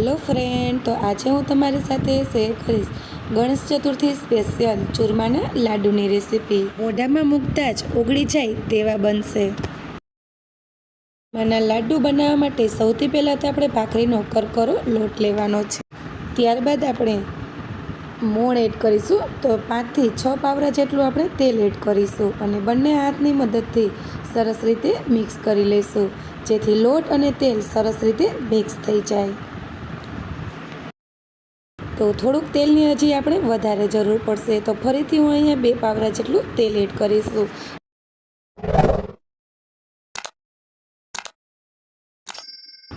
Hello friend તો આજે હું તમારી સાથે શેર કરીશ ગણેશ ચતુર્થી સ્પેશિયલ ચૂરમાના લાડુની રેસીપી મોઢામાં મૂકતા જ ઓગળી જાય તેવા બનશે. માના લાડુ બનાવવા માટે સૌથી પહેલાં તો આપણે ભાખરીનો કરકરો લોટ લેવાનો છે. ત્યારબાદ આપણે મોણ એડ કરીશું. તો પાંચથી છ પાવરા જેટલું આપણે તેલ એડ કરીશું અને બંને હાથની મદદથી સરસ રીતે મિક્સ કરી લઈશું જેથી લોટ અને તેલ સરસ રીતે મિક્સ થઈ જાય. તો થોડુંક તેલની હજી આપણે વધારે જરૂર પડશે. તો ફરીથી હું અહીંયા બે પાવરા જેટલું તેલ એડ કરીશું.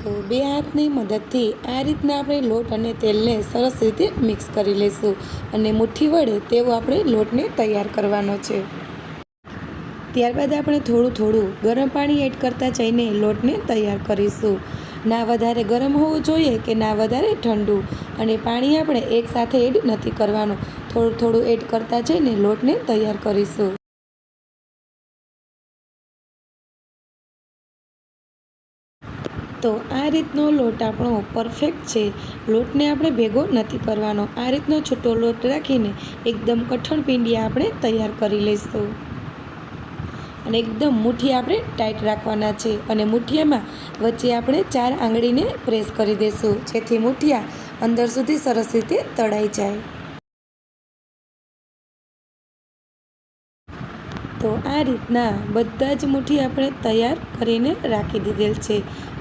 તો બે હાથની મદદથી આ રીતના આપણે લોટ અને તેલને સરસ રીતે મિક્સ કરી લઈશું અને મુઠ્ઠી વડે તેવો આપણે લોટને તૈયાર કરવાનો છે. ત્યારબાદ આપણે થોડું થોડું ગરમ પાણી એડ કરતા જઈને લોટને તૈયાર કરીશું. ના વધારે ગરમ હોવું જોઈએ કે ના વધારે ઠંડુ? અને પાણી આપણે એકસાથે એડ નથી કરવાનું. થોડું થોડું એડ કરતા જઈને લોટને તૈયાર કરીશું. તો આ રીતનો લોટ આપણો પરફેક્ટ છે. લોટને આપણે ભેગો નથી કરવાનો. આ રીતનો છૂટો લોટ રાખીને એકદમ કઠણ પિંડિયા આપણે તૈયાર કરી લઈશું. અને એકદમ મુઠ્ઠી આપણે ટાઈટ રાખવાના છે. અને મુઠ્ઠિયામાં વચ્ચે આપણે ચાર આંગળીને પ્રેસ કરી દઈશું, જેથી મુઠ્ઠિયા અંદર સુધી સરસ રીતે તળાઈ જાય. તો આ રીતના બધા જ મુઠ્ઠી આપણે તૈયાર કરીને રાખી દીધેલ છે.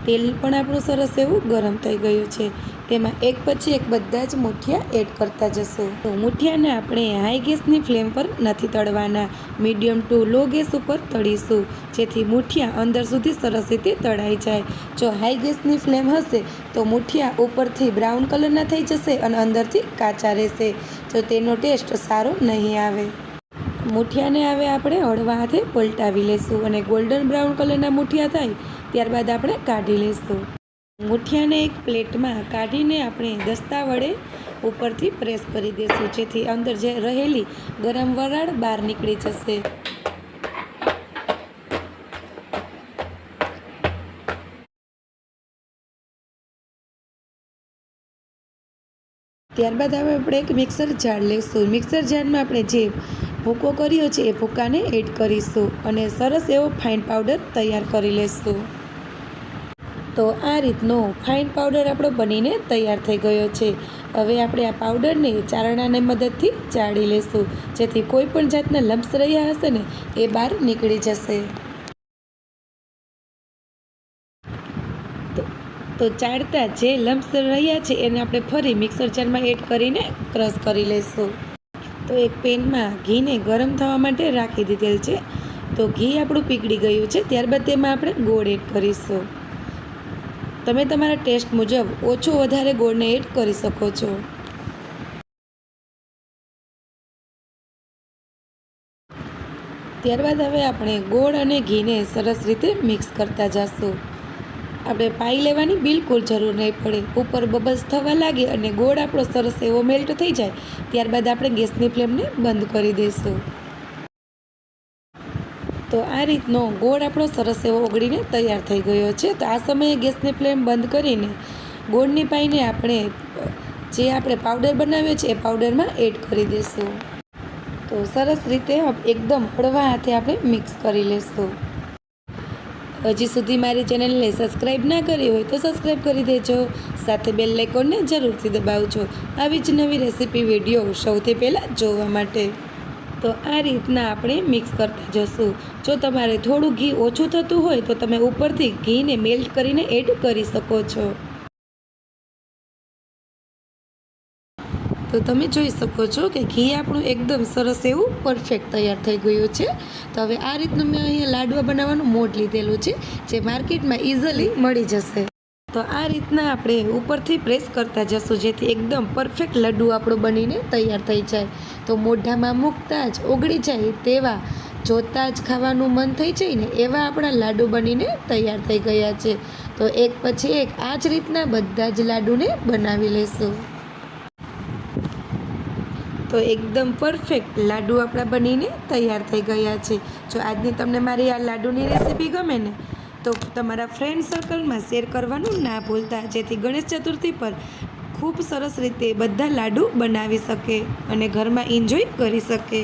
તેલ પણ આપણું સરસ એવું ગરમ થઈ ગયું છે. તેમાં એક પછી એક બધા જ મુઠિયા એડ કરતા જશું. તો મુઠિયાને આપણે હાઈ ગેસની ફ્લેમ પર નથી તળવાના. મીડિયમ ટુ લો ગેસ ઉપર તળીશું, જેથી મુઠિયા અંદર સુધી સરસ રીતે તળાઈ જાય. જો હાઈ ગેસની ફ્લેમ હશે, તો મુઠિયા ઉપરથી બ્રાઉન કલરના થઈ જશે અને અંદરથી કાચા રહેશે. તો તેનો ટેસ્ટ સારો નહીં આવે. મુઠિયાને હવે આપણે હળવા હાથે પલટાવી લઈશું અને ગોલ્ડન બ્રાઉન કલરના મુઠિયા થાય, ત્યારબાદ આપણે કાઢી લઈશું મુઠિયાને એક પ્લેટમાં કાઢીને આપણે દસ્તા વડે ઉપરથી પ્રેસ કરી દઈશું જેથી અંદર જે રહેલી ગરમ વરાળ બહાર નીકળી જશે. ત્યારબાદ હવે આપણે એક મિક્સર જાર લઈશું મિક્સર જારમાં આપણે જે ભૂકો કર્યો છે એ ભૂકાને એડ કરીશું અને સરસ એવો ફાઇન પાવડર તૈયાર કરી લઈશું તો આ રીતનો ફાઇન પાવડર આપણો બનીને તૈયાર થઈ ગયો છે. હવે આપણે આ પાવડરને ચારણાની મદદથી ચાળી લઈશું જેથી કોઈ પણ જાતના લમ્સ રહ્યા હશે ને, એ બહાર નીકળી જશે. તો ચાળતા જે લમ્સ રહ્યા છે, એને આપણે ફરી મિક્સર જારમાં એડ કરીને ક્રશ કરી લઈશું તો એક પેનમાં ઘીને ગરમ થવા માટે રાખી દીધેલ છે. તો ઘી આપણું પીગળી ગયું છે. ત્યારબાદ તેમાં આપણે ગોળ એડ કરીશું. તમે તમારા ટેસ્ટ મુજબ ઓછો વધારે ગોળને એડ કરી શકો છો. ત્યારબાદ હવે આપણે ગોળ અને ઘીને સરસ રીતે મિક્સ કરતા જઈશું આપણે પાઈ લેવાની બિલકુલ જરૂર નહીં પડે. ઉપર બબલ્સ થવા લાગે અને ગોળ આપણો સરસ એવો મેલ્ટ થઈ જાય, ત્યારબાદ આપણે ગેસની ફ્લેમને બંધ કરી દઈશું. તો આ રીતનો ગોળ આપણો સરસ એવો ઓગળીને તૈયાર થઈ ગયો છે. તો આ સમયે ગેસની ફ્લેમ બંધ કરીને ગોળની પાઈને આપણે જે આપણે પાવડર બનાવ્યો છે એ પાવડરમાં એડ કરી દઈશું તો સરસ રીતે એકદમ હળવા હાથે આપણે મિક્સ કરી લઈશું હજી સુધી મારી ચેનલને સબસ્ક્રાઈબ ના કરી હોય તો સબસ્ક્રાઈબ કરી દેજો. સાથે બેલ આઇકોનને જરૂરથી દબાવજો. આવી જ નવી રેસીપી વીડિયો સૌથી પહેલાં જોવા માટે. તો આ રીતના આપણે મિક્સ કરતા જશું. જો તમારે થોડું ઘી ઓછું થતું હોય તો તમે ઉપરથી ઘીને મેલ્ટ કરીને એડ કરી શકો છો. તો તમે જોઈ શકો છો કે ઘી આપણું એકદમ સરસ એવું પરફેક્ટ તૈયાર થઈ ગયું છે. તો હવે આ રીતનું મેં અહીંયા લાડવા બનાવવાનું મોડ લીધેલું છે, જે માર્કેટમાં ઇઝીલી મળી જશે. તો આ રીતના આપણે ઉપરથી પ્રેસ કરતા જશું, જેથી એકદમ પરફેક્ટ લડ્ડુ આપણું બનીને તૈયાર થઈ જાય. તો મોઢામાં મૂકતા જ, ઓગળી જાય તેવા, જોતાં જ ખાવાનું મન થઈ જાય ને એવા આપણા લાડુ બનીને તૈયાર થઈ ગયા છે. તો એક પછી એક આ જ રીતના બધા જ લાડુને બનાવી લેશું. તો એકદમ પરફેક્ટ લાડુ આપણા બનીને તૈયાર થઈ ગયા છે. જો આજની તમને મારી આ લાડુની રેસીપી ગમે ને તો તમારા ફ્રેન્ડ સર્કલમાં શેર કરવાનું ના ભૂલતા, જેથી ગણેશ ચતુર્થી પર ખૂબ સરસ રીતે બધા લાડુ બનાવી શકે અને ઘરમાં એન્જોય કરી શકે.